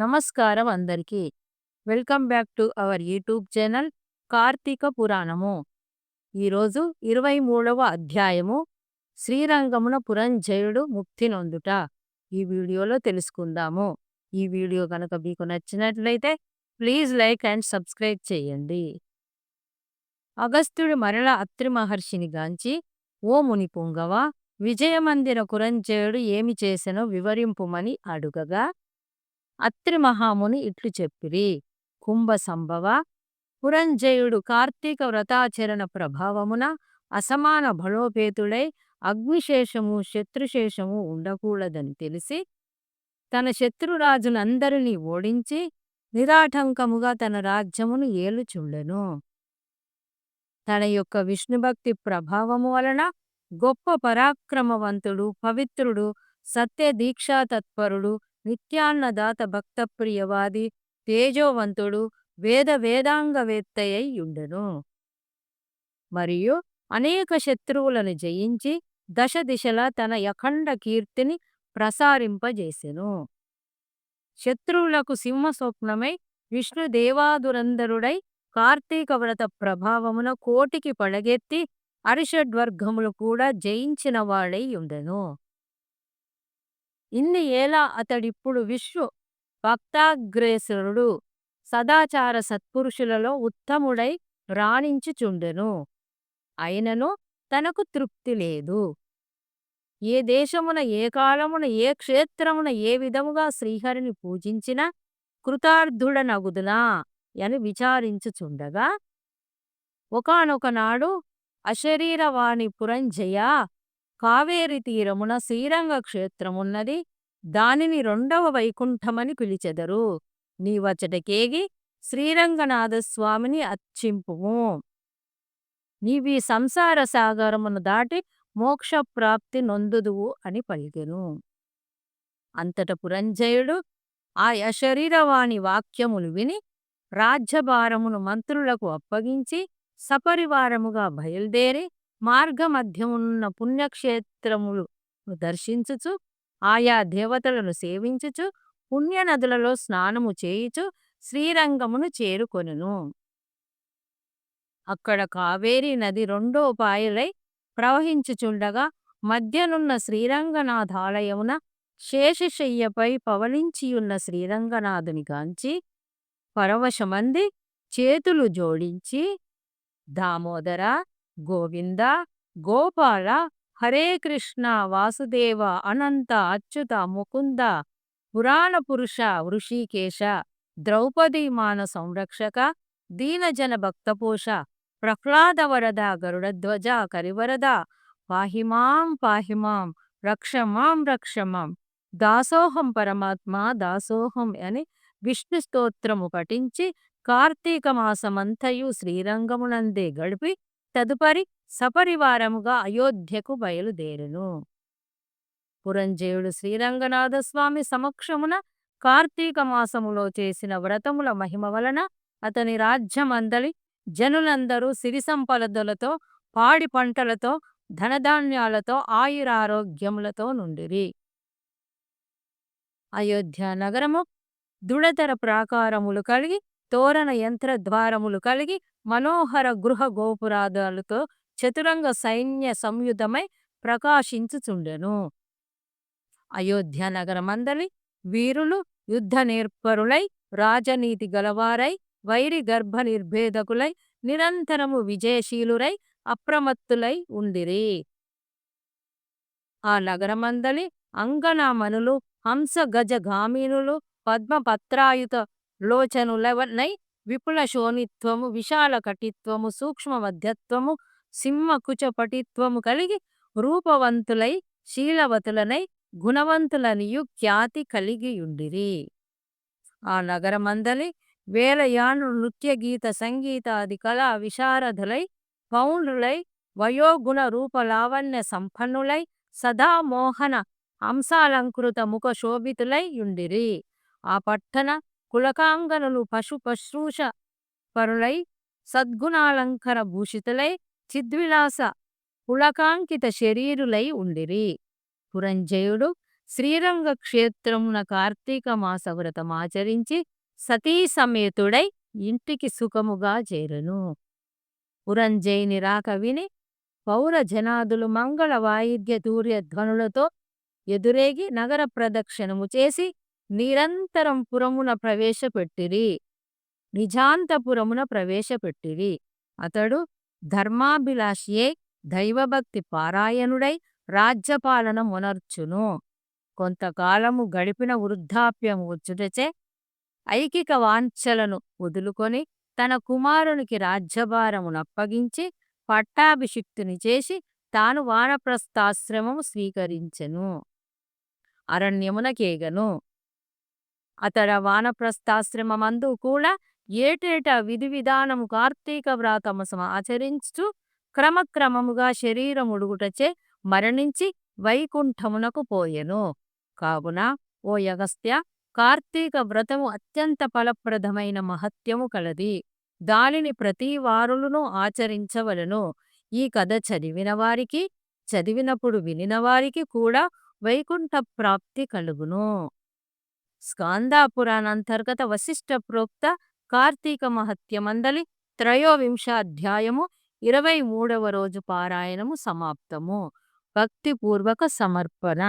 నమస్కారం అందరికీ. Welcome back to our YouTube channel Karthika పురాణము. ఈరోజు ఇరవై మూడవ అధ్యాయము శ్రీరంగమున పురంజయుడు ముక్తి నొందుట. ఈ వీడియోలో తెలుసుకుందాము. ఈ వీడియో కనుక మీకు నచ్చినట్లయితే ప్లీజ్ లైక్ అండ్ సబ్స్క్రైబ్ చేయండి. అగస్త్యుడు మరల అత్రి మహర్షిని గాంచి ఓ ముని పుంగవ విజయమందిర కురంజయుడు ఏమి చేసెనో వివరింపుమని అడుగగా అత్రి మహాముని ఇట్లు చెప్పిరి. కుంభ సంభవ పురంజయుడు కార్తీక వ్రతాచరణ ప్రభావమున అసమాన బలోపేతుడై అగ్నిశేషము శత్రుశేషము ఉండకూడదని తెలిసి తన శత్రురాజులందరినీ ఓడించి నిరాటంకముగా తన రాజ్యమును ఏలుచుండెను. తన యొక్క విష్ణుభక్తి ప్రభావము వలన గొప్ప పరాక్రమవంతుడు పవిత్రుడు సత్య దీక్షా తత్పరుడు నిత్యాన్నదాత భక్తప్రియవాది తేజోవంతుడు వేద వేదాంగవేత్తయ్యై ఉండెను మరియు అనేక శత్రువులను జయించి దశ దిశలా తన యఖండ కీర్తిని ప్రసారింపజేసెను. శత్రువులకు సింహ స్వప్నమై విష్ణుదేవాదురందరుడై కార్తీక వ్రత ప్రభావమున కోటికి పడగెత్తి అరిషడ్వర్గములు కూడా జయించినవాడై ఉండెను ఇన్ని ఏలా అతడిప్పుడు విశ్వ భక్తాగ్రేసరుడు సదాచార సత్పురుషులలో ఉత్తముడై రాణించుచుండెను. అయినను తనకు తృప్తి లేదు. ఏ దేశమున ఏ కాలమున ఏ క్షేత్రమున ఏ విధముగా శ్రీహరిని పూజించినా కృతార్థుడనగుదునా అని విచారించుచుండగా ఒకనొకనాడు అశరీరవాణి పురంజయ కావేరి తీరమున శ్రీరంగ క్షేత్రమున్నది దానిని రెండవ వైకుంఠమని పిలిచెదరు. నీవచ్చటకేగి శ్రీరంగనాథస్వామిని అర్చింపుము. నీవి సంసార సాగరమును దాటి మోక్షప్రాప్తి నొందుదువు అని పలికెను. అంతట పురంజయుడు ఆ యశరీరవాణి వాక్యములు విని రాజ్యభారమును మంత్రులకు అప్పగించి సపరివారముగా బయలుదేరి మార్గమధ్యమున్న పుణ్యక్షేత్రములు దర్శించుచు ఆయా దేవతలను సేవించుచు పుణ్యనదులలో స్నానము చేయుచు శ్రీరంగమును చేరుకొనును. అక్కడ కావేరీ నది రెండో పాయలై ప్రవహించుచుండగా మధ్యనున్న శ్రీరంగనాథాలయమున శేషశయ్యపై పవలించియున్న శ్రీరంగనాథుని గాంచి పరవశమంది చేతులు జోడించి దామోదర గోవింద గోపాల హరే కృష్ణ వాసుదేవ అనంత అచ్యుత ముకుంద పురాణ పురుష వృషికేశ ద్రౌపదీ మాన సంరక్షక దీనజన భక్తపోష ప్రహ్లాదవరద గరుడధ్వజ కరివరద పాహిమాం పాహిమాం రక్షమాం రక్షమాం దాసోహం పరమాత్మ దాసోహం అని విష్ణు స్తోత్రము పఠించి కార్తీక మాసమంతయు శ్రీరంగమునందే గడిపి తదుపరి సపరివారముగా అయోధ్యకు బయలుదేరును. పురంజయుడు శ్రీరంగనాథస్వామి సమక్షమున కార్తీక మాసములో చేసిన వ్రతముల మహిమ వలన అతని రాజ్యమందలి జనులందరూ సిరి సంపదలతో పాడి పంటలతో ధనధాన్యాలతో ఆయురారోగ్యములతో నుండిరి. అయోధ్య నగరము దృఢతర ప్రాకారములు కలిగి తోరణ యంత్ర ద్వారములు కలిగి మనోహర గృహ గోపురాదాలతో చతురంగ సైన్య సంయుధమై ప్రకాశించుచుండెను. అయోధ్య నగరమందలి వీరులు యుద్ధ నేర్పరులై రాజనీతి గలవారై వైరి గర్భ నిర్భేదకులై నిరంతరము విజయశీలురై అప్రమత్తులై ఉండిరి. ఆ నగరమందలి అంగనామనులు హంస గజ పద్మపత్రాయుత లోచనులవనై విపుల శోణిత్వము విశాల కటిత్వము సూక్ష్మ మధ్యత్వము సింహకుచ పటిత్వము కలిగి రూపవంతులై శీలవతులనై గుణవంతులనియు ఖ్యాతి కలిగియుండిరి. ఆ నగరమందలి వేలయాను నృత్య గీత సంగీతాది కళా విశారదులై పౌండ్రులై వయోగుణ రూపలావణ్య సంపన్నులై సదా మోహన అంశాలంకృత ముఖ శోభితులై యుండిరి. ఆ పట్టణ కులకాంగనులు పశు పశ్రూష పరులై సద్గుణాలంకర భూషితులై చిద్విలాస పులకాంకిత శరీరులై ఉండిరి. పురంజయుడు శ్రీరంగ క్షేత్రమున కార్తీక మాస వ్రతమాచరించి సతీ సమేతుడై ఇంటికి సుఖముగా చేరును. పురంజయుని రాక విని పౌర జనాదులు మంగళ వాయిద్య ధ్వనులతో ఎదురేగి నగర ప్రదక్షిణము చేసి నిరంతరం పురమున ప్రవేశపెట్టిరి. నిజాంతపురమున ప్రవేశపెట్టిరి. అతడు ధర్మాభిలాషియే దైవభక్తి పారాయణుడై రాజ్యపాలన మొనర్చును. కొంతకాలము గడిపిన వృద్ధాప్యము వచ్చుటచే ఐకిక వాంఛలను వదులుకొని తన కుమారునికి రాజ్యభారమునప్పగించి పట్టాభిషిక్తుని చేసి తాను వానప్రస్థాశ్రమము స్వీకరించెను. అరణ్యమునకేగను. అతడ వానప్రస్థాశ్రమమందు కూడా ఏటేటా విధి విధానము కార్తీక వ్రాతమసమ ఆచరించు క్రమక్రమముగా శరీరముడుగుటచే మరణించి వైకుంఠమునకు పోయెను. కావున ఓ యగస్త్య కార్తీక వ్రతము అత్యంత ఫలప్రదమైన మహత్యము కలది. దానిని ప్రతి వారులను ఆచరించవలను. ఈ కథ చదివిన వారికి చదివినప్పుడు వినిన వారికి కూడా వైకుంఠ ప్రాప్తి కలుగును. స్కాందా అంతర్గత వశిష్ఠ ప్రోక్త కార్తీక మహత్య మందలి త్రయోవింశాధ్యాయము ఇరవై మూడవ రోజు పారాయణము సమాప్తము. భక్తిపూర్వక సమర్పణ.